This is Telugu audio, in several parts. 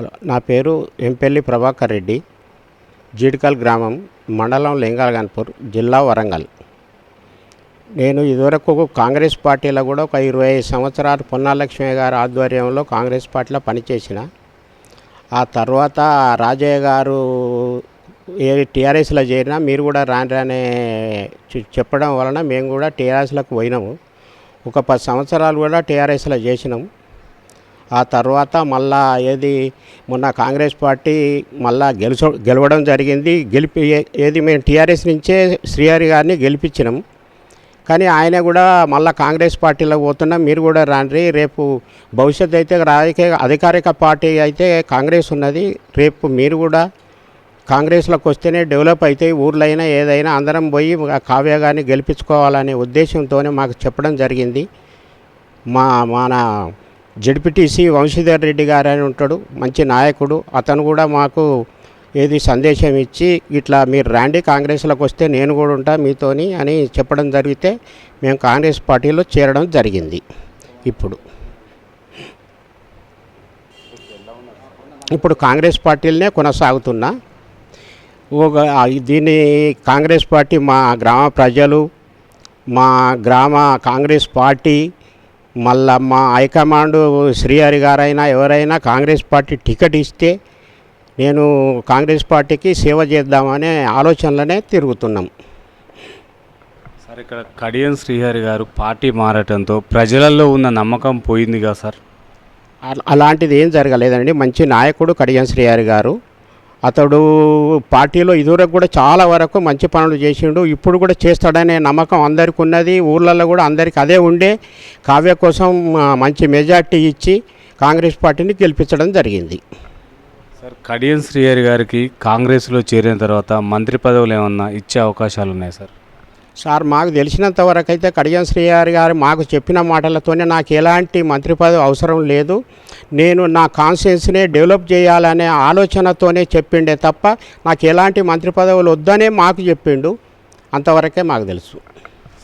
హలో నా పేరు ఎంపెల్లి ప్రభాకర్ రెడ్డి. జీడికల్ గ్రామం మండలం లింగాలగన్పూర్ జిల్లా వరంగల్. నేను ఇదివరకు కాంగ్రెస్ పార్టీలో కూడా ఒక ఇరవై ఐదు సంవత్సరాలు పొన్నాలక్ష్మి గారి ఆధ్వర్యంలో కాంగ్రెస్ పార్టీలో పనిచేసిన. ఆ తర్వాత రాజయ్య గారు ఏ టీఆర్ఎస్లో చేరినా మీరు కూడా రాని రానే చె- చెప్పడం వలన మేము కూడా టీఆర్ఎస్లకు పోయినాము. ఒక పది సంవత్సరాలు కూడా టీఆర్ఎస్లో చేసినాము ఆ తర్వాత మళ్ళా ఏది మొన్న కాంగ్రెస్ పార్టీ మళ్ళా గెలుచ గెలవడం జరిగింది. గెలిపి ఏది మేము టీఆర్ఎస్ నుంచే శ్రీహరి గారిని గెలిపించినాం. కానీ ఆయన కూడా మళ్ళా కాంగ్రెస్ పార్టీలో పోతున్నాం. మీరు కూడా రాండ్రి. రేపు భవిష్యత్తు అయితే రాజకీయ అధికారిక పార్టీ అయితే కాంగ్రెస్ ఉన్నది. రేపు మీరు కూడా కాంగ్రెస్లోకి వస్తేనే డెవలప్ అవుతాయి ఊర్లైనా ఏదైనా అందరం పోయి కావ్య గారిని గెలిపించుకోవాలనే ఉద్దేశంతోనే మాకు చెప్పడం జరిగింది. మా మన జడ్పీటీసీ వంశీధర్ రెడ్డి గారు అని ఉంటాడు. మంచి నాయకుడు. అతను కూడా మాకు ఏది సందేశం ఇచ్చి ఇట్లా మీరు రాండి కాంగ్రెస్లోకి వస్తే నేను కూడా ఉంటా మీతోని అని చెప్పడం జరిగితే మేము కాంగ్రెస్ పార్టీలో చేరడం జరిగింది. ఇప్పుడు. ఇప్పుడు కాంగ్రెస్ పార్టీలనే కొనసాగుతున్నా. ఒక దీన్ని కాంగ్రెస్ పార్టీ మా గ్రామ ప్రజలు మా గ్రామ కాంగ్రెస్ పార్టీ మళ్ళా మా హైకమాండ్ శ్రీహరి గారైనా ఎవరైనా కాంగ్రెస్ పార్టీ టికెట్ ఇస్తే నేను కాంగ్రెస్ పార్టీకి సేవ చేద్దామనే ఆలోచనలోనే తిరుగుతున్నాం. సార్ ఇక్కడ కడియం శ్రీహరి గారు పార్టీ మారటంతో ప్రజలలో ఉన్న నమ్మకం పోయింది కదా సార్? అల- అలాంటిది ఏం జరగలేదండి. మంచి నాయకుడు కడియం శ్రీహరి గారు. అతడు పార్టీలో ఇదివరకు కూడా చాలా వరకు మంచి పనులు చేసిండు. ఇప్పుడు కూడా చేస్తాడనే నమ్మకం అందరికి ఉన్నది. ఊర్లలో కూడా అందరికి అదే ఉండే. కావ్య కోసం మంచి మెజార్టీ ఇచ్చి కాంగ్రెస్ పార్టీని గెలిపించడం జరిగింది. సార్ కడియం శ్రీహరి గారికి కాంగ్రెస్లో చేరిన తర్వాత మంత్రి పదవులు ఏమన్నా ఇచ్చే అవకాశాలు ఉన్నాయి సార్? సార్ మాకు తెలిసినంత వరకు అయితే కడియం శ్రీహరి గారు మాకు చెప్పిన మాటలతోనే నాకు ఎలాంటి మంత్రి పదవి అవసరం లేదు. నేను నా కాన్షియన్స్నే డెవలప్ చేయాలనే ఆలోచనతోనే చెప్పిండే తప్ప నాకు ఎలాంటి మంత్రి పదవులు వద్దనే మాకు చెప్పిండు. అంతవరకే మాకు తెలుసు.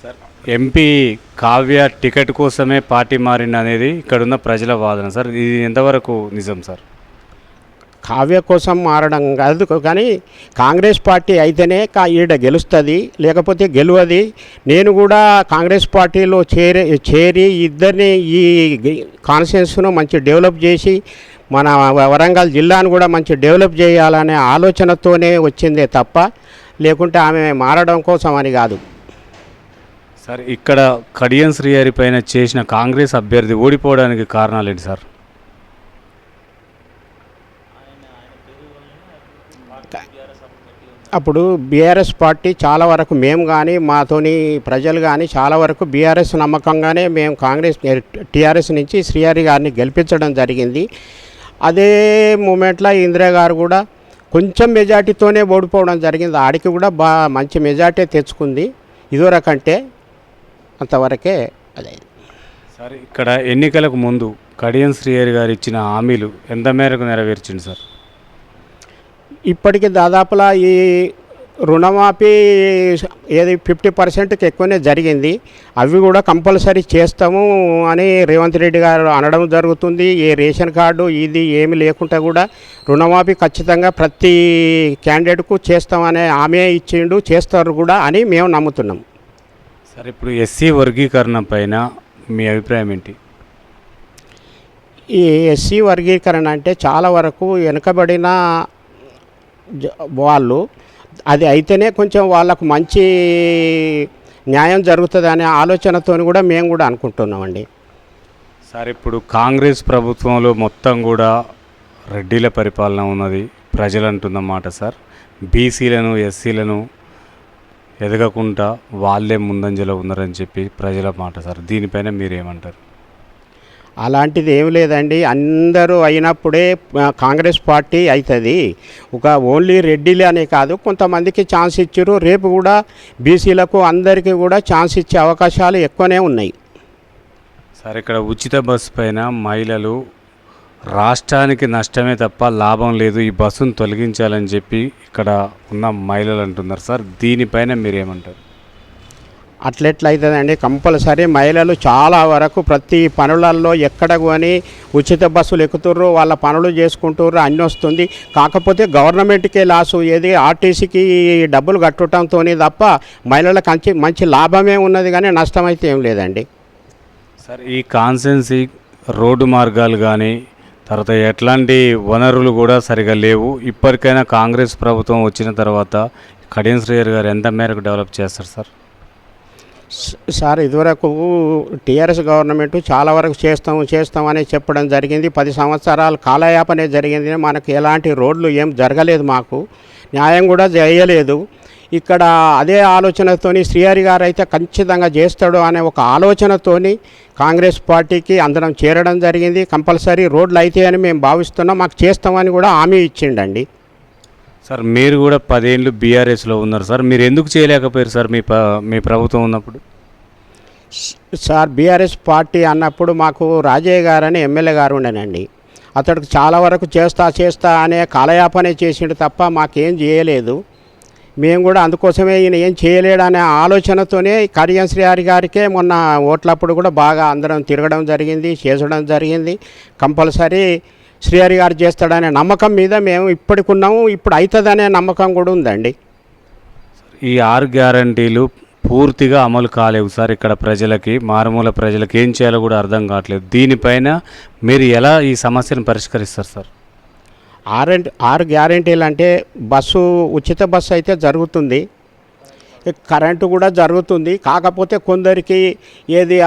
సార్ ఎంపీ కావ్య టికెట్ కోసమే పార్టీ మారింది అనేది ఇక్కడున్న ప్రజల వాదన సార్. ఇది ఎంతవరకు నిజం సార్? కావ్య కోసం మారడం కాదు. కానీ కాంగ్రెస్ పార్టీ అయితేనే కా ఈడ గెలుస్తుంది లేకపోతే గెలవది. నేను కూడా కాంగ్రెస్ పార్టీలో చేరి చేరి ఇద్దరిని ఈ కాన్స్టిట్యూన్స్ను మంచి డెవలప్ చేసి మన వరంగల్ జిల్లాను కూడా మంచి డెవలప్ చేయాలనే ఆలోచనతోనే వచ్చిందే తప్ప లేకుంటే ఆమె మారడం కోసం అని కాదు. సార్ ఇక్కడ కడియం శ్రీహరి పైన చేసిన కాంగ్రెస్ అభ్యర్థి ఓడిపోవడానికి కారణాలు ఏంటి సార్? అప్పుడు బీఆర్ఎస్ పార్టీ చాలా వరకు మేము కానీ మాతోని ప్రజలు కానీ చాలా వరకు బీఆర్ఎస్ నమ్మకంగానే మేము కాంగ్రెస్ టీఆర్ఎస్ నుంచి శ్రీహరి గారిని గెలిపించడం జరిగింది. అదే మూమెంట్లో ఇందిరా గారు కూడా కొంచెం మెజార్టీతోనే ఓడిపోవడం జరిగింది. ఆడికి కూడా బా మంచి మెజార్టీ తెచ్చుకుంది. ఇదివరకంటే అంతవరకే అదే. సార్ ఇక్కడ ఎన్నికలకు ముందు కడియం శ్రీహరి గారు ఇచ్చిన హామీలు ఎంత మేరకు నెరవేర్చింది సార్? ఇప్పటికి దాదాపులా ఈ రుణమాఫీ ఏది ఫిఫ్టీ పర్సెంట్కి ఎక్కువనే జరిగింది. అవి కూడా కంపల్సరీ చేస్తాము అని రేవంత్ రెడ్డి గారు అనడం జరుగుతుంది. ఏ రేషన్ కార్డు ఇది ఏమి లేకుండా కూడా రుణమాఫీ ఖచ్చితంగా ప్రతి క్యాండిడేట్కు చేస్తామనే హామీ ఇచ్చిండు చేస్తారు కూడా అని మేము నమ్ముతున్నాం. సార్ ఇప్పుడు ఎస్సీ వర్గీకరణ పైన మీ అభిప్రాయం ఏంటి? ఈ ఎస్సీ వర్గీకరణ అంటే చాలా వరకు వెనుకబడిన వాళ్ళు అది అయితేనే కొంచెం వాళ్ళకు మంచి న్యాయం జరుగుతుంది అనే ఆలోచనతో కూడా మేము కూడా అనుకుంటున్నామండి. సార్ ఇప్పుడు కాంగ్రెస్ ప్రభుత్వంలో మొత్తం కూడా రెడ్డిల పరిపాలన ఉన్నది ప్రజలు అంటుందన్నమాట సార్. బీసీలను ఎస్సీలను ఎదగకుండా వాళ్ళే ముందంజలో ఉన్నారని చెప్పి ప్రజల మాట సార్. దీనిపైన మీరేమంటారు? అలాంటిది ఏమి లేదండి. అందరూ అయినప్పుడే కాంగ్రెస్ పార్టీ అవుతుంది ఒక ఓన్లీ రెడ్డిలే అనే కాదు కొంతమందికి ఛాన్స్ ఇచ్చారు రేపు కూడా బీసీలకు అందరికీ కూడా ఛాన్స్ ఇచ్చే అవకాశాలు ఎక్కువనే ఉన్నాయి. సార్ ఇక్కడ ఉచిత బస్సు పైన మహిళలు రాష్ట్రానికి నష్టమే తప్ప లాభం లేదు ఈ బస్సును తొలగించాలని చెప్పి ఇక్కడ ఉన్న మహిళలు అంటున్నారు సార్. దీనిపైన మీరేమంటారు? అట్లెట్లయితుందండి? కంపల్సరీ మహిళలు చాలా వరకు ప్రతి పనులలో ఎక్కడ కొని ఉచిత బస్సులు ఎక్కుతుర్రు వాళ్ళ పనులు చేసుకుంటుర్రు అన్నీ వస్తుంది. కాకపోతే గవర్నమెంట్కే లాసు ఏది? ఆర్టీసీకి డబ్బులు కట్టడంతో తప్ప మహిళలకు మంచి మంచి లాభమే ఉన్నది కానీ నష్టం అయితే ఏం లేదండి. సార్ ఈ కాన్సెన్సీ రోడ్డు మార్గాలు కానీ తర్వాత ఎట్లాంటి వనరులు కూడా సరిగా లేవు. ఇప్పటికైనా కాంగ్రెస్ ప్రభుత్వం వచ్చిన తర్వాత కడియం శ్రేయర్ గారు ఎంత మేరకు డెవలప్ చేస్తారు సార్? సార్ ఇదివరకు టీఆర్ఎస్ గవర్నమెంట్ చాలా వరకు చేస్తాం చేస్తాం చెప్పడం జరిగింది. పది సంవత్సరాలు కాలయాపనే జరిగింది. మనకు ఎలాంటి రోడ్లు ఏం జరగలేదు మాకు. న్యాయం కూడా చేయలేదు. ఇక్కడ అదే ఆలోచనతోని శ్రీహరి గారు అయితే ఖచ్చితంగా చేస్తాడు అనే ఒక ఆలోచనతోని కాంగ్రెస్ పార్టీకి అందరం చేరడం జరిగింది. కంపల్సరీ రోడ్లు అయితే అని మేము భావిస్తున్నాం. మాకు చేస్తామని కూడా హామీ ఇచ్చిండండి. సార్ మీరు కూడా పదేళ్ళు బీఆర్ఎస్లో ఉన్నారు సార్. మీరు ఎందుకు చేయలేకపోయారు సార్ మీ మీ ప్రభుత్వం ఉన్నప్పుడు? సార్ బీఆర్ఎస్ పార్టీ అన్నప్పుడు మాకు రాజయ్య గారు అని ఎమ్మెల్యే గారు ఉండేనండి. అతడికి చాలా వరకు చేస్తా చేస్తా అనే కాలయాపనే చేసిండు తప్ప మాకేం చేయలేదు. మేము కూడా అందుకోసమే ఈయన ఏం చేయలేడు అనే ఆలోచనతోనే కడియం శ్రీహారి గారికే మొన్న ఓట్లప్పుడు కూడా బాగా అందరం తిరగడం జరిగింది చేసడం జరిగింది. కంపల్సరీ శ్రీహరి గారు చేస్తాడనే నమ్మకం మీద మేము ఇప్పటికున్నాము ఇప్పుడు అవుతుందనే నమ్మకం కూడా ఉందండి. ఈ ఆరు గ్యారంటీలు పూర్తిగా అమలు కాలేవు సార్ ఇక్కడ ప్రజలకి మారుమూల ప్రజలకి. ఏం చేయాలో కూడా అర్థం కావట్లేదు. దీనిపైన మీరు ఎలా ఈ సమస్యను పరిష్కరిస్తారు సార్? ఆరు ఆరు గ్యారెంటీలు అంటే బస్సు ఉచిత బస్సు అయితే జరుగుతుంది. కరెంటు కూడా జరుగుతుంది. కాకపోతే కొందరికి ఏది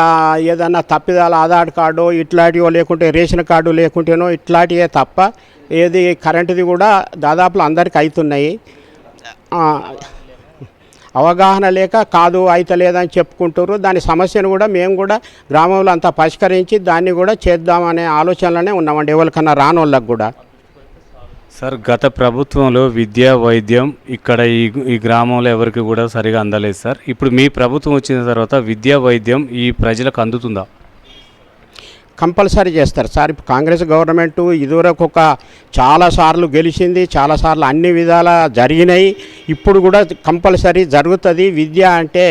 ఏదన్నా తప్పిదాల ఆధార్ కార్డు ఇట్లాంటివో లేకుంటే రేషన్ కార్డు లేకుంటేనో ఇట్లాంటివే తప్ప ఏది కరెంటుది కూడా దాదాపులో అందరికి అవుతున్నాయి అవగాహన లేక కాదు అయితలేదని చెప్పుకుంటారు దాని సమస్యను కూడా మేము కూడా గ్రామంలో అంతా పరిష్కరించి దాన్ని కూడా చేద్దామనే ఆలోచనలోనే ఉన్నామండి ఎవరికన్నా రానోళ్ళకి కూడా. సార్ గత ప్రభుత్వంలో విద్య వైద్యం ఇక్కడ ఈ ఈ గ్రామంలో ఎవరికి కూడా సరిగా అందలేదు సార్. ఇప్పుడు మీ ప్రభుత్వం వచ్చిన తర్వాత విద్య వైద్యం ఈ ప్రజలకు అందుతుందా? కంపల్సరీ చేస్తారు సార్. ఇప్పుడు కాంగ్రెస్ గవర్నమెంట్ ఇదివరకు ఒక చాలాసార్లు గెలిచింది చాలాసార్లు అన్ని విధాల జరిగినాయి. ఇప్పుడు కూడా కంపల్సరీ జరుగుతుంది. విద్య అంటే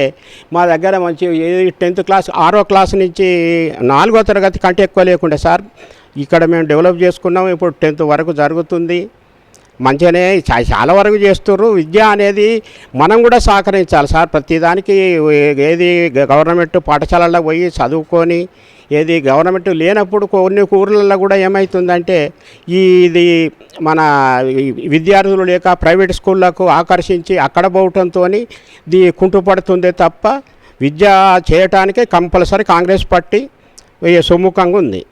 మా దగ్గర మంచి టెన్త్ క్లాస్ ఆరో క్లాస్ నుంచి నాలుగో తరగతి కంటే ఎక్కువ లేకుండే సార్. ఇక్కడ మేము డెవలప్ చేసుకున్నాం. ఇప్పుడు టెన్త్ వరకు జరుగుతుంది. మంచిగానే చాలా వరకు చేస్తుర్రు. విద్య అనేది మనం కూడా సహకరించాలి సార్. ప్రతిదానికి ఏది గవర్నమెంట్ పాఠశాలల్లో పోయి చదువుకొని ఏది గవర్నమెంట్ లేనప్పుడు కొన్ని ఊర్లలో కూడా ఏమవుతుందంటే ఈ ఇది మన విద్యార్థులు లేక ప్రైవేట్ స్కూళ్ళకు ఆకర్షించి అక్కడ పోవటంతో ఇది కుంటుపడుతుంది తప్ప విద్య చేయటానికి కంపల్సరీ కాంగ్రెస్ పార్టీ సుముఖంగా ఉంది.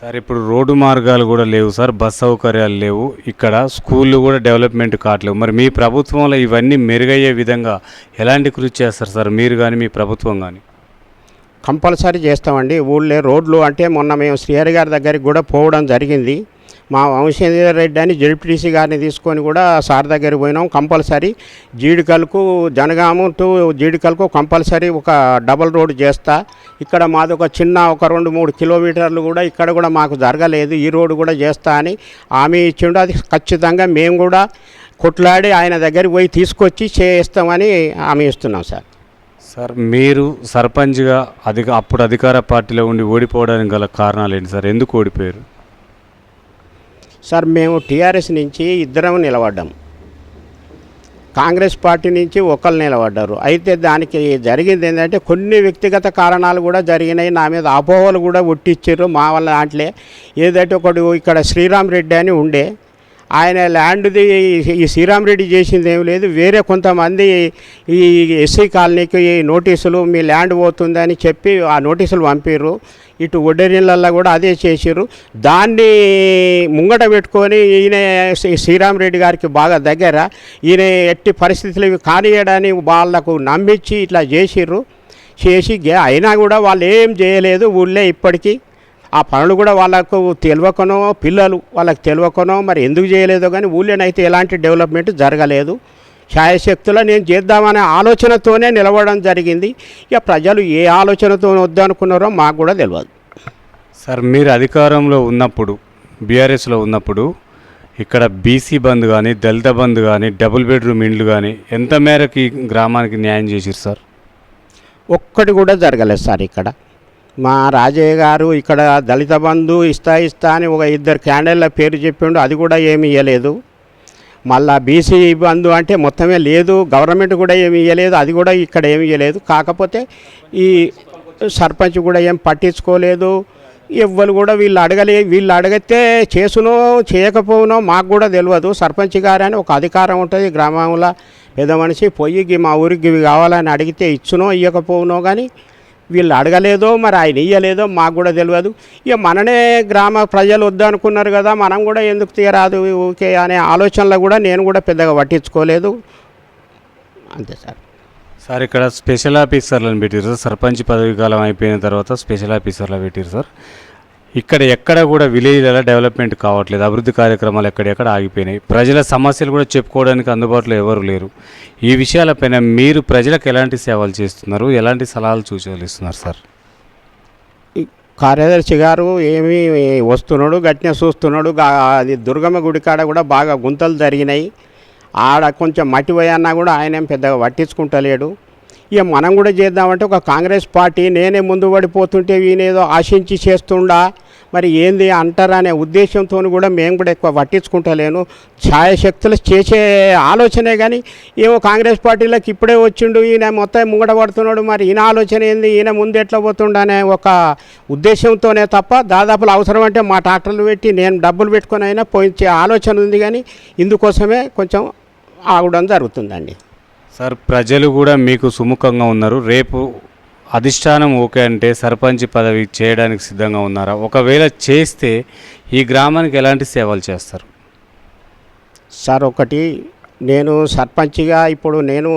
సార్ ఇప్పుడు రోడ్డు మార్గాలు కూడా లేవు సార్ బస్ సౌకర్యాలు లేవు. ఇక్కడ స్కూళ్ళు కూడా డెవలప్మెంట్ కావట్లేవు. మరి మీ ప్రభుత్వంలో ఇవన్నీ మెరుగయ్యే విధంగా ఎలాంటి కృషి చేస్తారు సార్? మీరు కానీ మీ ప్రభుత్వం కానీ కంపల్సరీ చేస్తామండి. ఊళ్ళో రోడ్లు అంటే మొన్న మేము శ్రీహరి గారి దగ్గరికి కూడా పోవడం జరిగింది. మా వంశేంద్ర రెడ్డి అని జెడ్పీటీసీ గారిని తీసుకొని కూడా సార్ దగ్గరికి పోయినాం. కంపల్సరీ జీడికల్కు జనగాము టు జీడికల్కు కంపల్సరీ ఒక డబల్ రోడ్ చేస్తా. ఇక్కడ మాది ఒక చిన్న ఒక రెండు మూడు కిలోమీటర్లు కూడా ఇక్కడ కూడా మాకు జరగలేదు. ఈ రోడ్డు కూడా చేస్తా అని హామీ ఇచ్చిండు. అది ఖచ్చితంగా మేము కూడా కొట్లాడి ఆయన దగ్గరికి పోయి తీసుకొచ్చి చేస్తామని హామీ ఇస్తున్నాం సార్. సార్ మీరు సర్పంచ్గా అధిక అప్పుడు అధికార పార్టీలో ఉండి ఓడిపోవడానికి గల కారణాలు ఏంటి సార్? ఎందుకు ఓడిపోయారు? సార్ మేము టీఆర్ఎస్ నుంచి ఇద్దరం నిలబడ్డాం. కాంగ్రెస్ పార్టీ నుంచి ఒకళ్ళు నిలబడ్డారు. అయితే దానికి జరిగింది ఏంటంటే కొన్ని వ్యక్తిగత కారణాలు కూడా జరిగినాయి. నా మీద అపోహలు కూడా ఒట్టిచ్చారు మా వల్ల దాంట్లో. ఏదైతే ఒకడు ఇక్కడ శ్రీరామ్ రెడ్డి అని ఉండే ఆయన ల్యాండ్ది ఈ శ్రీరామ్ రెడ్డి చేసింది ఏం లేదు. వేరే కొంతమంది ఈ ఎస్సీ కాలనీకి ఈ నోటీసులు మీ ల్యాండ్ పోతుందని చెప్పి ఆ నోటీసులు పంపిర్రు. ఇటు ఒడ్డరిళ్ళల్లో కూడా అదే చేసిర్రు. దాన్ని ముంగట పెట్టుకొని ఈయన శ్రీరామ్ రెడ్డి గారికి బాగా దగ్గర. ఈయన ఎట్టి పరిస్థితులు ఇవి కానియడని వాళ్ళకు నమ్మించి ఇట్లా చేసిర్రు. చేసి అయినా కూడా వాళ్ళు ఏం చేయలేదు. ఊళ్ళే ఇప్పటికీ ఆ పనులు కూడా వాళ్ళకు తెలియకనో పిల్లలు వాళ్ళకి తెలియకనో మరి ఎందుకు చేయలేదో కానీ ఊళ్ళోనైతే ఎలాంటి డెవలప్మెంట్ జరగలేదు. ఛాయశక్తులు నేను చేద్దామనే ఆలోచనతోనే నిలవడం జరిగింది. ఇక ప్రజలు ఏ ఆలోచనతో వద్దనుకున్నారో మాకు కూడా తెలియదు సార్ మీరు అధికారంలో ఉన్నప్పుడు బీఆర్ఎస్లో ఉన్నప్పుడు ఇక్కడ బీసీ బంద్ కానీ దళిత బంద్ కానీ డబుల్ బెడ్రూమ్ ఇండ్లు కానీ ఎంత మేరకు ఈ గ్రామానికి న్యాయం చేసిరు సార్? ఒక్కటి కూడా జరగలేదు సార్ ఇక్కడ. మా రాజయ్య గారు ఇక్కడ దళిత బంధు ఇస్తా ఇస్తా అని ఒక ఇద్దరు క్యాండిల్ల పేరు చెప్పిండు. అది కూడా ఏమి ఇవ్వలేదు మళ్ళా బీసీ బంధు అంటే మొత్తమే లేదు. గవర్నమెంట్ కూడా ఏమి ఇవ్వలేదు అది కూడా ఇక్కడ ఏమి ఇవ్వలేదు కాకపోతే ఈ సర్పంచ్ కూడా ఏం పట్టించుకోలేదు. ఎవ్వరు కూడా వీళ్ళు అడగలే. వీళ్ళు అడిగితే చేసునో చేయకపోనో మాకు కూడా తెలియదు. సర్పంచ్ గారని ఒక అధికారం ఉంటుంది. గ్రామంలో పెద్ద మనిషి పోయి మా ఊరికి ఇవి కావాలని అడిగితే ఇచ్చునో ఇవ్వకపోనో కానీ వీళ్ళు అడగలేదో మరి ఆయన ఇయ్యలేదో మాకు కూడా తెలియదు. ఇక మననే గ్రామ ప్రజలు వద్దనుకున్నారు కదా మనం కూడా ఎందుకు తీయరాదు ఓకే అనే ఆలోచనలో కూడా నేను కూడా పెద్దగా పట్టించుకోలేదు. అంతే సార్. సార్ ఇక్కడ స్పెషల్ ఆఫీసర్లను పెట్టారు సార్ సర్పంచ్ పదవి కాలం అయిపోయిన తర్వాత స్పెషల్ ఆఫీసర్లు పెట్టారు సార్. ఇక్కడ ఎక్కడ కూడా విలేజ్లలో డెవలప్మెంట్ కావట్లేదు. అభివృద్ధి కార్యక్రమాలు ఎక్కడెక్కడ ఆగిపోయినాయి. ప్రజల సమస్యలు కూడా చెప్పుకోవడానికి అందుబాటులో ఎవరు లేరు. ఈ విషయాలపైన మీరు ప్రజలకు ఎలాంటి సేవలు చేస్తున్నారు? ఎలాంటి సలహాలు సూచనలు ఇస్తున్నారు సార్? కార్యదర్శి గారు ఏమి వస్తున్నాడు గట్టిన చూస్తున్నాడు. అది దుర్గమ్మ గుడి కాడ కూడా బాగా గుంతలు జరిగినాయి. ఆడ కొంచెం మట్టి పోయన్నా కూడా ఆయన ఏం పెద్దగా పట్టించుకుంటలేడు. ఇక మనం కూడా చేద్దామంటే ఒక కాంగ్రెస్ పార్టీ నేనే ముందు పడిపోతుంటే ఏదో ఆశించి చేస్తుండా? మరి ఏంది అంటారనే ఉద్దేశంతో కూడా మేము కూడా ఎక్కువ పట్టించుకుంటలేను. ఛాయశక్తులు చేసే ఆలోచనే కానీ ఏమో కాంగ్రెస్ పార్టీలోకి ఇప్పుడే వచ్చిండు ఈయన మొత్తం ముంగట పడుతున్నాడు. మరి ఈయన ఆలోచన ఏంది? ఈయన ముందు ఎట్లా పోతుండనే ఒక ఉద్దేశంతోనే తప్ప దాదాపులు అవసరం అంటే మా ట్రాక్టర్లు పెట్టి నేను డబ్బులు పెట్టుకొని అయినా పోయించే ఆలోచన ఉంది కానీ ఇందుకోసమే కొంచెం ఆగడం జరుగుతుందండి. సార్ ప్రజలు కూడా మీకు సుముఖంగా ఉన్నారు. రేపు అధిష్టానం ఓకే అంటే సర్పంచ్ పదవి చేయడానికి సిద్ధంగా ఉన్నారా? ఒకవేళ చేస్తే ఈ గ్రామానికి ఎలాంటి సేవలు చేస్తారు? సార్ ఒకటి నేను సర్పంచ్గా ఇప్పుడు నేను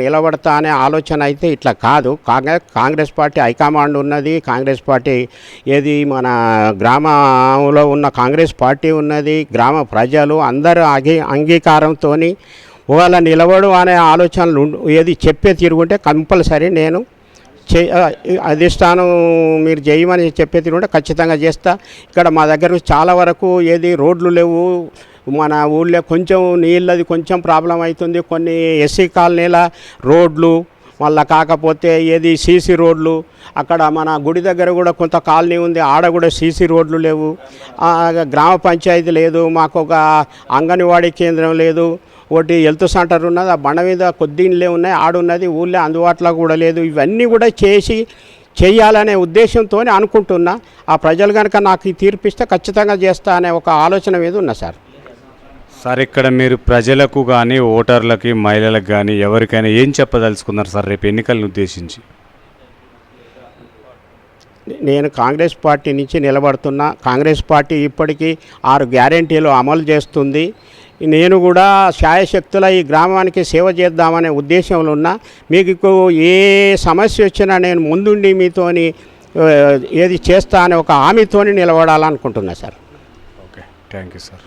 నిలబడతా అనే ఆలోచన అయితే ఇట్లా కాదు. కాంగ్రెస్ కాంగ్రెస్ పార్టీ హైకమాండ్ ఉన్నది కాంగ్రెస్ పార్టీ ఏది మన గ్రామంలో ఉన్న కాంగ్రెస్ పార్టీ ఉన్నది గ్రామ ప్రజలు అందరూ అంగీ అంగీకారంతో ఒకవేళ నిలబడు అనే ఆలోచనలు ఏది చెప్పే తిరుగుంటే కంపల్సరీ నేను చే అధిష్టానం మీరు చేయమని చెప్పే తిరుగుంటే ఖచ్చితంగా చేస్తా. ఇక్కడ మా దగ్గర చాలా వరకు ఏది రోడ్లు లేవు. మన ఊళ్ళో కొంచెం నీళ్ళది కొంచెం ప్రాబ్లం అవుతుంది. కొన్ని ఎస్సీ కాలనీల రోడ్లు మళ్ళా కాకపోతే ఏది సీసీ రోడ్లు. అక్కడ మన గుడి దగ్గర కూడా కొంత కాలనీ ఉంది. ఆడ కూడా సీసీ రోడ్లు లేవు. గ్రామ పంచాయతీ లేదు. మాకు ఒక అంగన్వాడీ కేంద్రం లేదు. ఒకటి హెల్త్ సెంటర్ ఉన్నది ఆ బండ మీద కొద్ది ఇళ్ళే ఉన్నాయి ఆడున్నది ఊళ్ళో అందుబాటులో కూడా లేదు. ఇవన్నీ కూడా చేసి చేయాలనే ఉద్దేశంతో అనుకుంటున్నా. ఆ ప్రజలు కనుక నాకు ఈ తీర్పిస్తే ఖచ్చితంగా చేస్తా అనే ఒక ఆలోచన మీద ఉన్నా సార్. సార్ ఇక్కడ మీరు ప్రజలకు కానీ ఓటర్లకి మహిళలకు కానీ ఎవరికైనా ఏం చెప్పదలుచుకున్నారు సార్ రేపు ఎన్నికలను ఉద్దేశించి? నేను కాంగ్రెస్ పార్టీ నుంచి నిలబడుతున్నా. కాంగ్రెస్ పార్టీ ఇప్పటికీ ఆరు గ్యారెంటీలు అమలు చేస్తుంది. నేను కూడా శాయశక్తుల ఈ గ్రామానికి సేవ చేద్దామనే ఉద్దేశంలో ఉన్నా మీకు ఏ సమస్య వచ్చినా నేను ముందుండి మీతోని ఏది చేస్తా అనే ఒక హామీతోని నిలబడాలనుకుంటున్నా sir. Okay thank you sir.